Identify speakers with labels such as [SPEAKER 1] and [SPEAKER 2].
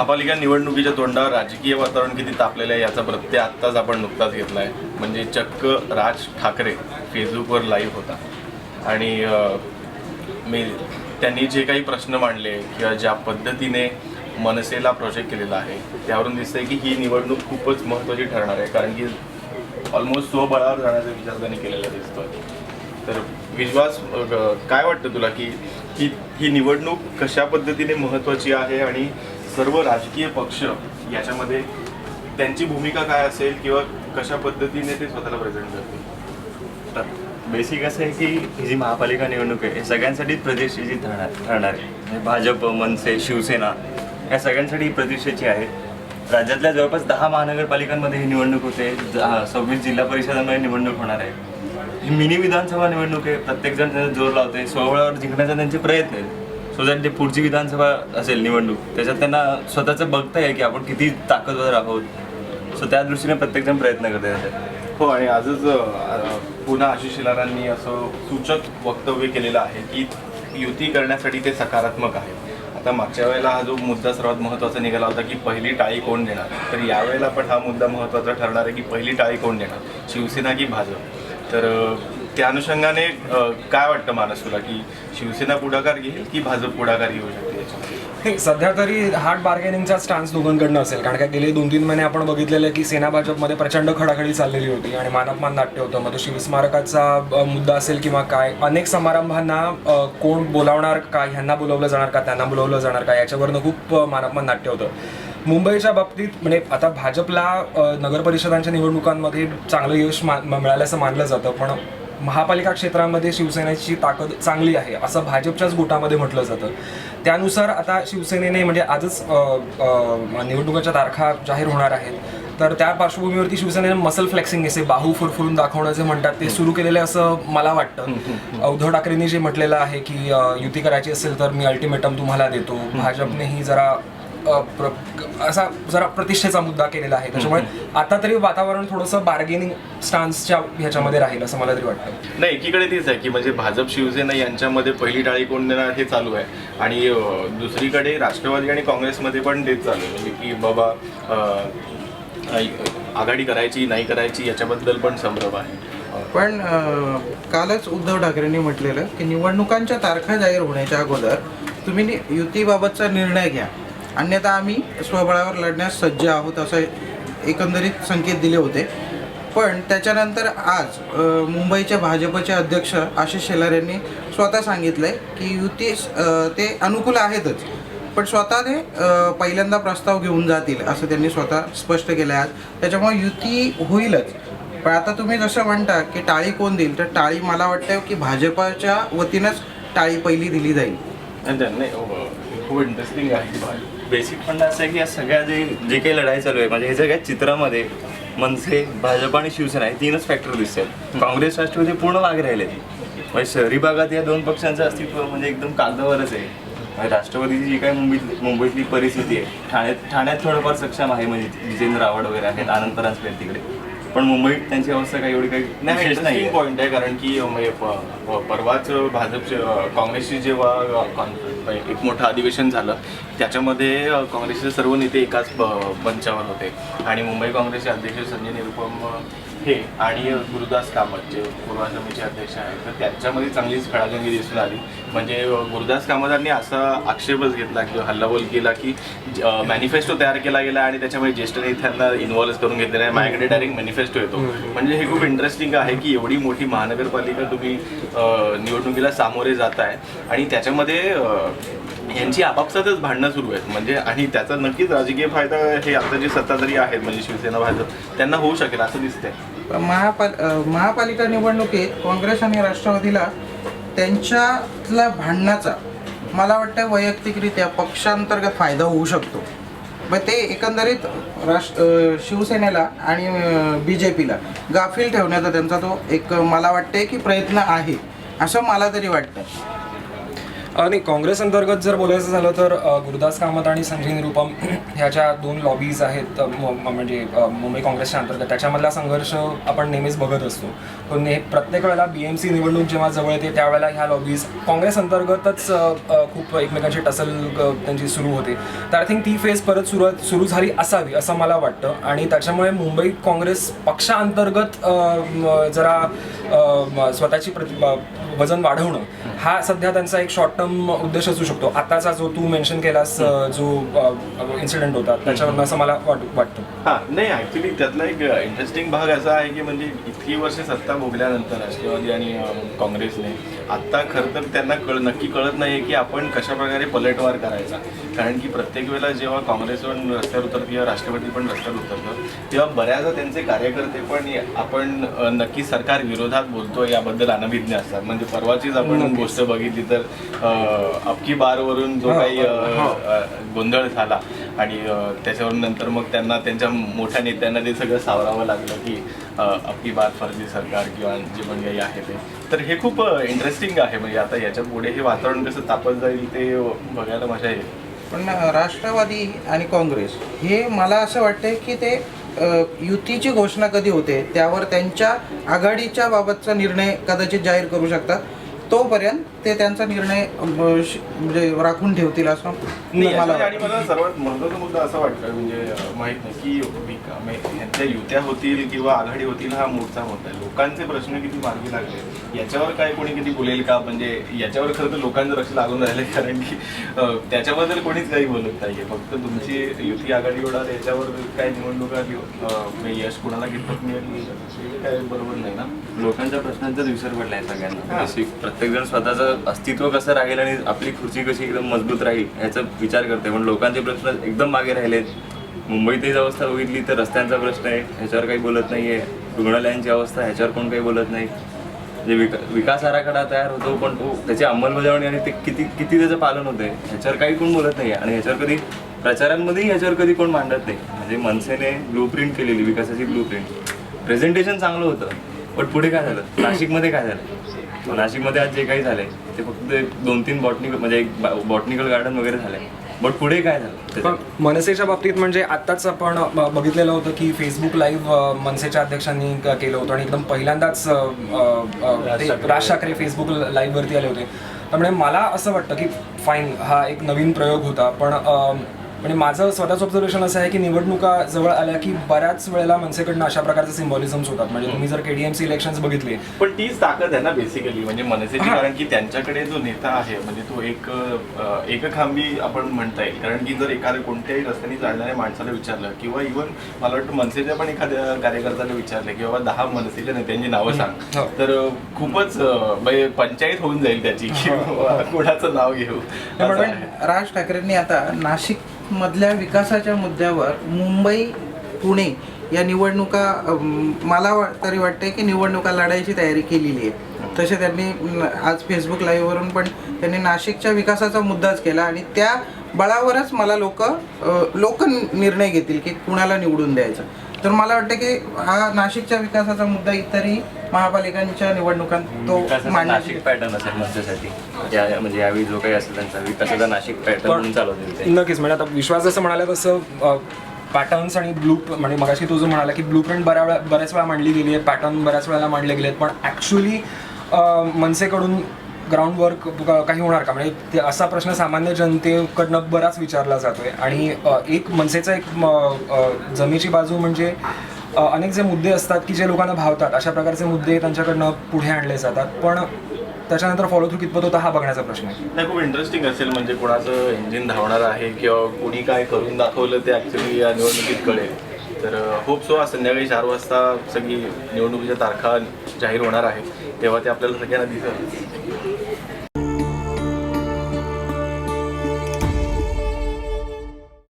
[SPEAKER 1] महापालिका निवडणुकीच्या तोंडावर राजकीय वातावरण किती तापलेलं आहे याचा प्रत्यय आत्ताच आपण नुकताच घेतला आहे म्हणजे चक्क राज ठाकरे फेसबुकवर लाईव्ह होता. आणि मी त्यांनी जे काही प्रश्न मांडले किंवा ज्या पद्धतीने मनसेला प्रोजेक्ट केलेला आहे त्यावरून दिसतंय की ही निवडणूक खूपच महत्त्वाची ठरणार आहे. कारण की ऑलमोस्ट स्वबळावर जाण्याचा विचार त्यांनी केलेला दिसतोय. तर विश्वास काय वाटतं तुला की ही ही निवडणूक कशा पद्धतीने महत्त्वाची आहे आणि सर्व राजकीय पक्ष याच्यामध्ये त्यांची भूमिका काय असेल किंवा कशा पद्धतीने ते स्वतःला प्रेझेंट करतील?
[SPEAKER 2] बेसिक असं आहे की ही जी महापालिका निवडणूक आहे हे सगळ्यांसाठीच प्रतिष्ठेची ठरणार ठरणार आहे. म्हणजे भाजप मनसे शिवसेना या सगळ्यांसाठी ही प्रतिष्ठेची आहे. राज्यातल्या जवळपास दहा महानगरपालिकांमध्ये ही निवडणूक होते. सव्वीस जिल्हा परिषदांमध्ये निवडणूक होणार आहे. ही मिनी विधानसभा निवडणूक आहे. प्रत्येकजण त्याचा जोर लावते सोहळ्यावर जिंकण्याचा त्यांचे प्रयत्न आहेत. सो दॅट ते पुढची विधानसभा असेल निवडणूक त्याच्यात त्यांना स्वतःचं बघता येईल की आपण किती ताकदवर आहोत. सो त्या दृष्टीने प्रत्येकजण प्रयत्न करते त्याच्यात
[SPEAKER 1] हो आणि आजच पुन्हा आशिष शिलारांनी असं सूचक वक्तव्य केलेलं आहे की युती करण्यासाठी ते सकारात्मक आहे आता मागच्या वेळेला हा जो मुद्दा सर्वात महत्त्वाचा निघाला होता की पहिली टाळी कोण देणार? तर यावेळेला पण हा मुद्दा महत्त्वाचा ठरणार आहे की पहिली टाळी कोण देणार? शिवसेना की भाजप? तर त्या अनुषंगाने काय वाटतं मानस तुला की शिवसेना पुढाकार घेईल की भाजप पुढाकार घेऊ शकते
[SPEAKER 3] सध्या तरी हार्ड बार्गेनिंगचा स्टान्स दोघांकडनं असेल. कारण काय गेले दोन तीन महिने आपण बघितलेलं आहे की सेना भाजपमध्ये प्रचंड खडाखडी चाललेली होती आणि मानपमान नाट्य होतं. मग तो शिवस्मारकाचा मुद्दा असेल किंवा काय अनेक समारंभांना कोण बोलावणार का ह्यांना बोलवलं जाणार का त्यांना बोलवलं जाणार का याच्यावरनं खूप मानपमान नाट्य होतं. मुंबईच्या बाबतीत म्हणजे आता भाजपला नगरपरिषदांच्या निवडणुकांमध्ये चांगलं यश मा मिळालं असं मानलं जातं. पण महापालिका क्षेत्रामध्ये शिवसेनेची ताकद चांगली आहे असं भाजपच्याच गोटामध्ये म्हटलं जातं. त्यानुसार आता शिवसेनेने म्हणजे आजच निवडणुकाच्या तारखा जाहीर होणार आहेत. तर त्या पार्श्वभूमीवरती शिवसेनेने मसल फ्लेक्सिंग असे बाहू फुरफुरून दाखवणं जे म्हणतात ते सुरू केलेलं असं मला वाटतं. उद्धव ठाकरेंनी जे म्हटलेलं आहे की युती करायची असेल तर मी अल्टिमेटम तुम्हाला देतो. भाजपनेही जरा प्र- असा जरा प्रतिष्ठेचा मुद्दा केलेला आहे. त्याच्यामुळे आता तरी वातावरण थोडंसं बार्गेनिंग स्टान्सच्या ह्याच्यामध्ये राहील असं मला तरी वाटतं. नाही
[SPEAKER 1] एकीकडे तेच आहे की म्हणजे भाजप शिवसेना यांच्यामध्ये पहिली टाळी कोण देणार हे चालू आहे. आणि दुसरीकडे राष्ट्रवादी आणि काँग्रेसमध्ये पण तेच चालू आहे. म्हणजे की बाबा आघाडी करायची नाही करायची याच्याबद्दल पण संभ्रम आहे.
[SPEAKER 4] पण कालच उद्धव ठाकरेंनी म्हटलेलं की निवडणुकांच्या तारखा जाहीर होण्याच्या अगोदर तुम्ही नि- युतीबाबतचा निर्णय घ्या. अन्यथा आम्ही स्वबळावर लढण्यास सज्ज आहोत असं एकंदरीत संकेत दिले होते. पण त्याच्यानंतर आज मुंबईच्या भाजपचे अध्यक्ष आशिष शेलार यांनी स्वतः आहे की युती ते अनुकूल आहेतच पण स्वतः ते पहिल्यांदा प्रस्ताव घेऊन जातील असं त्यांनी स्वतः स्पष्ट केलं आहे आज. त्याच्यामुळे युती होईलच. पण आता तुम्ही जसं म्हणता की टाळी कोण देईल तर टाळी मला वाटतं की भाजपाच्या वतीनंच टाळी पहिली दिली जाईल.
[SPEAKER 1] हो, हो. खूप इंटरेस्टिंग आहे.
[SPEAKER 2] बेसिक फंड असं आहे की या सगळ्या जे जे काही लढाई चालू आहे म्हणजे हे सगळ्या चित्रामध्ये मनसे भाजप आणि शिवसेना हे तीनच फॅक्टर दिसतात. काँग्रेस राष्ट्रवादी पूर्ण मागे राहिले. म्हणजे शहरी भागात या दोन पक्षांचं अस्तित्व म्हणजे एकदम कागदावरच आहे. म्हणजे राष्ट्रवादीची जी काही मुंबईत मुंबईतली परिस्थिती आहे ठाण्यात ठाण्यात थोडंफार सक्षम आहे म्हणजे जितेंद्र आव्हाड वगैरे आहेत आनंद परांजपे तिकडे. पण मुंबईत त्यांची अवस्था काही एवढी काही
[SPEAKER 1] नाही
[SPEAKER 2] विशेष नाही.
[SPEAKER 1] पॉईंट आहे कारण की म्हणजे परवाच भाजपचे काँग्रेसची जेव्हा कॉन- एक मोठं अधिवेशन झालं त्याच्यामध्ये काँग्रेसचे सर्व नेते एकाच मंचावर होते आणि मुंबई काँग्रेसचे अध्यक्ष संजय निरुपम हे आणि गुरुदास कामत जे पूर्वाश्रमीचे अध्यक्ष आहेत. तर त्यांच्यामध्ये चांगलीच खळाजंगी दिसून आली. म्हणजे गुरुदास कामतांनी असा आक्षेपच घेतला किंवा हल्लाबोल केला की मॅनिफेस्टो तयार केला गेला आणि त्याच्यामध्ये ज्येष्ठ नेत्यांना इन्व्हॉल्व करून घेतले नाही माझ्याकडे डायरेक्ट मॅनिफेस्टो येतो. म्हणजे हे खूप इंटरेस्टिंग आहे की एवढी मोठी महानगरपालिका तुम्ही निवडणुकीला सामोरे जात आहे आणि त्याच्यामध्ये यांची आपापसातच भांडणं सुरू आहेत. म्हणजे आणि त्याचा नक्कीच राजकीय फायदा हे आता जे सत्ताधारी आहेत म्हणजे शिवसेना भाजप त्यांना होऊ शकेल असं दिसतंय.
[SPEAKER 4] महापाल महापालिका निवडणुकीत काँग्रेस आणि राष्ट्रवादीला त्यांच्यातल्या भांडणाचा मला वाटतं वैयक्तिकरित्या पक्षांतर्गत फायदा होऊ शकतो. मग ते एकंदरीत राष्ट्र शिवसेनेला आणि बी जे पीला गाफील ठेवण्याचा त्यांचा तो एक मला वाटते की प्रयत्न आहे असं मला तरी वाटतं
[SPEAKER 3] नाही काँग्रेस अंतर्गत जर बोलायचं झालं तर गुरुदास कामत आणि संजय निरुपम ह्या ज्या दोन लॉबीज आहेत म- म्हणजे मुंबई काँग्रेसच्या अंतर्गत त्याच्यामधला संघर्ष आपण नेहमीच बघत असतो. पण प्रत्येक वेळेला बी एम सी निवडणूक जेव्हा जवळ येते त्यावेळेला ह्या लॉबीज काँग्रेस अंतर्गतच खूप एकमेकांची टसल त्यांची सुरू होते. तर आय थिंक ती फेज परत सुरू सुरू झाली असावी असं मला वाटतं. आणि त्याच्यामुळे मुंबई काँग्रेस पक्षांतर्गत जरा स्वतःची प्रति वजन वाढवणं हा सध्या त्यांचा एक शॉर्ट टर्म उद्देश असू शकतो. आताचा जो तू मेन्शन केलास जो इन्सिडेंट होता त्याच्यावरनं असं मला वाट वाटतं.
[SPEAKER 1] हा नाही ऍक्च्युली त्यातला एक इंटरेस्टिंग भाग असा आहे की म्हणजे इतकी वर्ष सत्ता भोगल्यानंतर राष्ट्रवादी आणि काँग्रेसने आत्ता खरं तर त्यांना कळ नक्की कळत नाही की आपण कशा प्रकारे पलटवार करायचा. कारण की प्रत्येक वेळेला जेव्हा काँग्रेस पण रस्त्यावर उतरतं किंवा राष्ट्रवादी पण रस्त्यावर उतरतं तेव्हा बऱ्याचदा त्यांचे कार्यकर्ते पण आपण नक्की सरकार विरोधात बोलतो याबद्दल अनभिज्ञ असतात. म्हणजे परवाचीच आपण गोष्ट बघितली तर अबकी बारवरून जो काही गोंधळ झाला आणि त्याच्यावर नंतर मग त्यांना त्यांच्या मोठ्या नेत्यांना ते सगळं सावरावं लागलं की अ, आपली बात फर्जी सरकार किंवा जे पण काही आहे ते. तर हे खूप इंटरेस्टिंग आहे. म्हणजे आता याच्यापुढे हे वातावरण कसं तापत जाईल ते बघायला मजा येईल.
[SPEAKER 4] पण राष्ट्रवादी आणि काँग्रेस हे मला असं वाटतंय की ते युतीची घोषणा कधी होते त्यावर त्यांच्या आघाडीच्या बाबतचा निर्णय कदाचित जाहीर करू शकतात. तोपर्यंत ते त्यांचा निर्णय अ, श- म्हणजे राखून ठेवतील असं
[SPEAKER 1] नाही,
[SPEAKER 4] मला
[SPEAKER 1] आणि सर्वात महत्त्वाचा मुद्दा असा वाटतं म्हणजे अं, माहीत नाही की ह्यांच्या युत्या होतील किंवा आघाडी होतील हा मोठा मुद्दा आहे. लोकांचे प्रश्न किती मार्गी लागले? याच्यावर काय कोणी किती बोलेल का? म्हणजे याच्यावर खरं तर लोकांचं लक्ष लागून राहिलं कारण की त्याच्याबद्दल कोणीच काही बोलत नाहीये. फक्त तुमची युती आघाडी होणार याच्यावर काय निवडणुका यश कुणाला कितपत मिळेल? हे काय बरोबर नाही ना?
[SPEAKER 2] लोकांच्या प्रश्नांचाच विसर पडलाय सगळ्यांना. प्रत्येक जण स्वतःचं अस्तित्व कसं राहील आणि आपली खुर्ची कशी एकदम मजबूत राहील ह्याचा विचार करते पण लोकांचे प्रश्न एकदम मागे राहिलेत. मुंबईतही अवस्था बघितली तर रस्त्यांचा प्रश्न आहे ह्याच्यावर काही बोलत नाही आहे रुग्णालयांची अवस्था ह्याच्यावर कोण काही बोलत नाही. म्हणजे विका विकास आराखडा तयार होतो पण तो त्याची अंमलबजावणी आणि ते किती किती त्याचं पालन होतंय ह्याच्यावर काही कोण बोलत नाही आणि ह्याच्यावर कधी प्रचारांमध्येही ह्याच्यावर कधी कोण मांडत नाही. म्हणजे मनसेने ब्लू प्रिंट केलेली विकासाची ब्लू प्रिंट प्रेझेंटेशन चांगलं होतं पण पुढे काय झालं? नाशिकमध्ये काय झालं? नाशिकमध्ये आज जे काही झालंय ते फक्त दोन तीन बॉटनिकल म्हणजे एक बॉटनिकल गार्डन वगैरे झालंय. बट पुढे काय झालं?
[SPEAKER 3] मनसेच्या बाबतीत म्हणजे आत्ताच आपण बघितलेलं होतं की फेसबुक लाईव्ह मनसेच्या अध्यक्षांनी केलं होतं आणि एकदम पहिल्यांदाच राज ठाकरे. फेसबुक लाईव्हवरती आले होते. त्यामुळे मला असं वाटतं की फाईन हा एक नवीन प्रयोग होता. पण म्हणजे माझं स्वतःचं ऑब्झर्वेशन असं आहे की निवडणुका जवळ आल्या की बऱ्याच वेळेला मनसेकडनं अशा प्रकारचे सिम्बॉलिझम्स होतात. म्हणजे तुम्ही जर केडीएमसी इलेक्शन्स बघितले.
[SPEAKER 1] पण तीच ताकद आहे ना बेसिकली म्हणजे मनसेची
[SPEAKER 3] हा.
[SPEAKER 1] कारण की त्यांच्याकडे जो नेता आहे म्हणजे तो एक अं, एकखांबी आपण म्हणता येईल. कारण की जर एखाद्या कोणत्याही रस्त्याने चालणाऱ्या माणसाला विचारलं किंवा इव्हन मला वाटतं मनसेच्या पण एखाद्या कार्यकर्त्याला विचारलं की बाबा दहा मनसेच्या नेत्यांची नावं
[SPEAKER 3] हो.
[SPEAKER 1] सांग तर अं, खूपच म्हणजे पंचायत होऊन जाईल त्याची बाबा कुणाचं नाव घेऊ.
[SPEAKER 4] राज ठाकरेंनी आता नाशिक मधल्या विकासाच्या मुद्द्यावर मुंबई पुणे या निवडणुका मला तरी वाटते की निवडणुका लढायची तयारी केलेली आहे. तसे त्यांनी आज फेसबुक लाईव्हवरून पण त्यांनी नाशिकच्या विकासाचा मुद्दाच केला आणि त्या बळावरच मला लोक लोक निर्णय घेतील की कुणाला निवडून द्यायचं. तर मला वाटतं की हा नाशिकच्या विकासाचा मुद्दा इतरही महापालिकांच्या निवडणुकांत तो
[SPEAKER 2] विकासाचा
[SPEAKER 4] मांडण्याची
[SPEAKER 2] नाशिक पॅटर्न असेल मनसेसाठी या म्हणजे यावेळी जो काही असेल त्यांचा विकासाचा नाशिक पॅटर्न चालवतील ते.
[SPEAKER 3] नक्कीच म्हणजे आता विश्वास जसं म्हणाला तसं पॅटर्न्स आणि ब्लू म्हणजे मगाशी तू जो म्हणाला की ब्लू प्रिंट बऱ्या वेळा बऱ्याच वेळा मांडली गेली आहे पॅटर्न बऱ्याच वेळेला मांडले गेले आहेत पण ॲक्च्युली मनसेकडून ग्राउंड वर्क काही होणार का? म्हणजे ते असा प्रश्न सामान्य जनतेकडनं बराच विचारला जातोय. आणि अ, एक मनसेचा एक म, अ, जमेची बाजू म्हणजे अनेक जे मुद्दे असतात की जे लोकांना भावतात अशा प्रकारचे मुद्दे त्यांच्याकडनं पुढे आणले जातात. पण त्याच्यानंतर फॉलो थ्रू कितपत होता हा बघण्याचा प्रश्न आहे.
[SPEAKER 1] नाही खूप इंटरेस्टिंग असेल म्हणजे कोणाचं इंजिन धावणार आहे किंवा कोणी काय करून दाखवलं ते ॲक्च्युली या निवडणुकीत कळेल तर होप सो आज संध्याकाळी चार वाजता सगळी निवडणुकीच्या तारखा जाहीर होणार आहे. तेव्हा ते आपल्याला सगळ्यांना दिसत